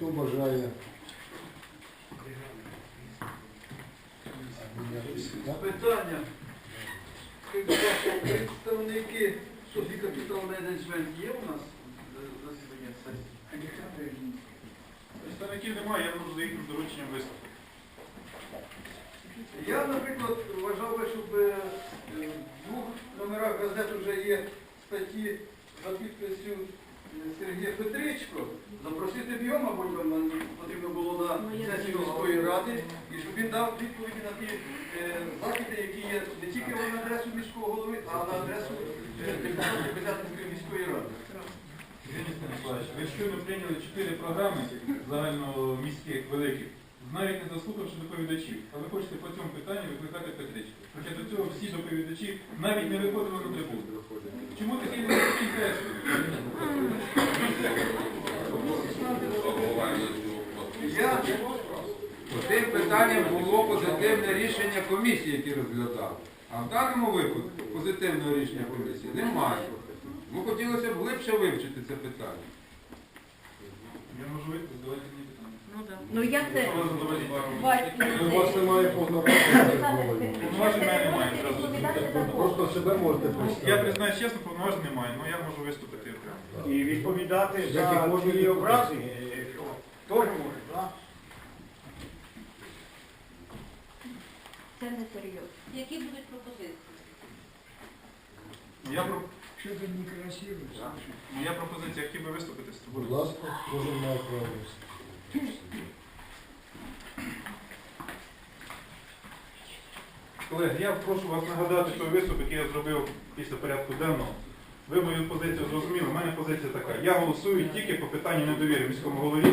Хто бажає? Питання. Представники Софі Капітал Менеджмент є у нас засідання сесії? Представників немає, я можу за їхнім дорученням виступити. Я, наприклад, вважав би, щоб е, в двох номерах газети вже є статті за підписю Сергія Петричко. Запросити б його, мабуть, вам нам потрібно було на сесію міської ради, і щоб він дав відповіді на ті е, закиди, які є не тільки на адресу міського голови, а на адресу е, депутатів міської ради. Денис Станіславович, ви щойно прийняли чотири програми загальноміських великих, навіть не заслухавши доповідачів. А ви хочете по цьому питанню викликати Петричку. Хоча до цього всі доповідачі навіть не виходили на трибуну. Чому такий Питанням було позитивне рішення комісії, які розглядали. А в даному випадку позитивного рішення комісії немає. Тому хотілося б глибше вивчити це питання. Я можу вийти, задавайте мені питання. Ну, да. ну як це? У вас немає повноважень. Повноважень мене немає. Просто себе можете Я признаюсь чесно, повноважень немає, але я можу виступити окремо. І відповідати за ті образи, е, що може, так? Не серйозно. Які будуть пропозиції? Я, про... Що ти некрасиво? Моя пропозиція, хотів би виступити з Будь ласка, кожен має право. Колеги, я прошу вас нагадати той виступ, який я зробив після порядку денного. Ви мою позицію зрозуміли. У мене позиція така. Я голосую тільки по питанню недовіри міському голові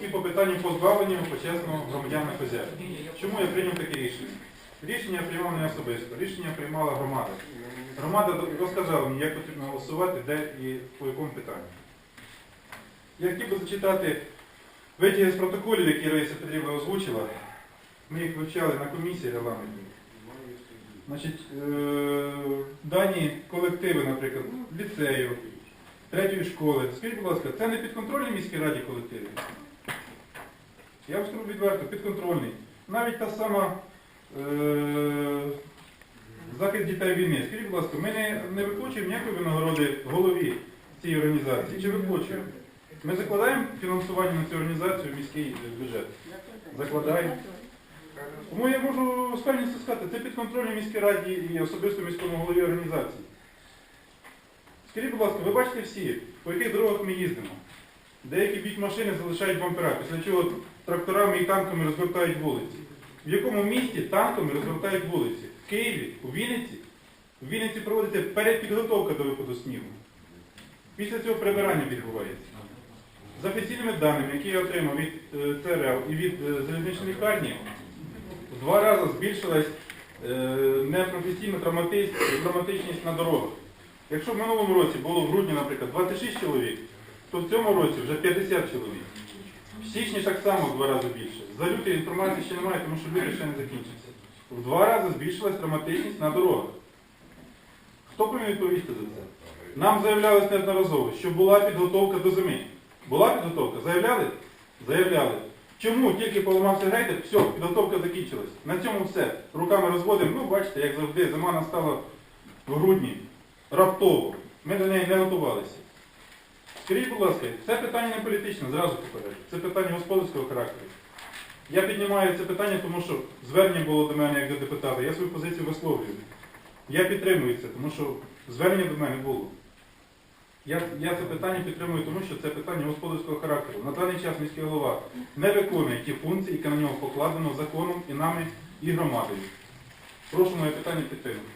і по питанню позбавлення почесного громадянина хозяїв. Чому я прийняв таке рішення? Рішення я приймав не особисто, рішення приймала громада. Громада розказала мені, як потрібно голосувати, де і по якому питанню. Я хотів би зачитати витяги з протоколів, які Раїса Петрівна озвучила. Ми їх вивчали на комісії регламентній. Значить, е, дані колективи, наприклад, ліцею, третьої школи. Скажіть, будь ласка, це не підконтрольні міській раді колективи? Я вам скажу відверто, підконтрольний. Навіть та сама е, захист дітей війни. Скажіть, будь ласка, ми не, не виплачуємо ніякої винагороди голові цієї організації. Чи виплачуємо? Ми закладаємо фінансування на цю організацію в міський бюджет? Закладаємо. Тому я можу з певністю сказати, це підконтрольні міській раді і особисто міському голові організації. Скажіть, будь ласка, ви бачите всі, по яких дорогах ми їздимо? Деякі біть машини залишають бампера, після чого тракторами і танками розвертають вулиці. В якому місті танками розвертають вулиці? В Києві, у Вінниці? У Вінниці проводиться передпідготовка до виходу снігу. Після цього прибирання відбувається. За офіційними даними, які я отримав від е, ЦРЛ і від е, залізничної лікарні, в два рази збільшилась е, непрофесійна травматичність на дорогах. Якщо в минулому році було в грудні, наприклад, 26 чоловік, то в цьому році вже 50 чоловік. В січні так само в два рази більше. За лютий інформації ще немає, тому що лютий ще не закінчився. В два рази збільшилась травматичність на дорогах. Хто повинен відповісти за це? Нам заявлялось неодноразово, що була підготовка до зими. Була підготовка? Заявляли? Заявляли. Чому тільки поламався грейдер, все, підготовка закінчилась. На цьому все. Руками розводимо. Ну, бачите, як завжди, зима настала в грудні. Раптово. Ми до неї не готувалися. Скажіть, будь ласка, це питання не політичне, зразу попереджу. Це питання господарського характеру. Я піднімаю це питання, тому що звернення було до мене як до депутата. Я свою позицію висловлюю. Я підтримую це, тому що звернення до мене було. Я, я це питання підтримую, тому що це питання господарського характеру. На даний час міський голова не виконує ті функції, які на нього покладено законом і нами, і громадою. Прошу моє питання підтримати.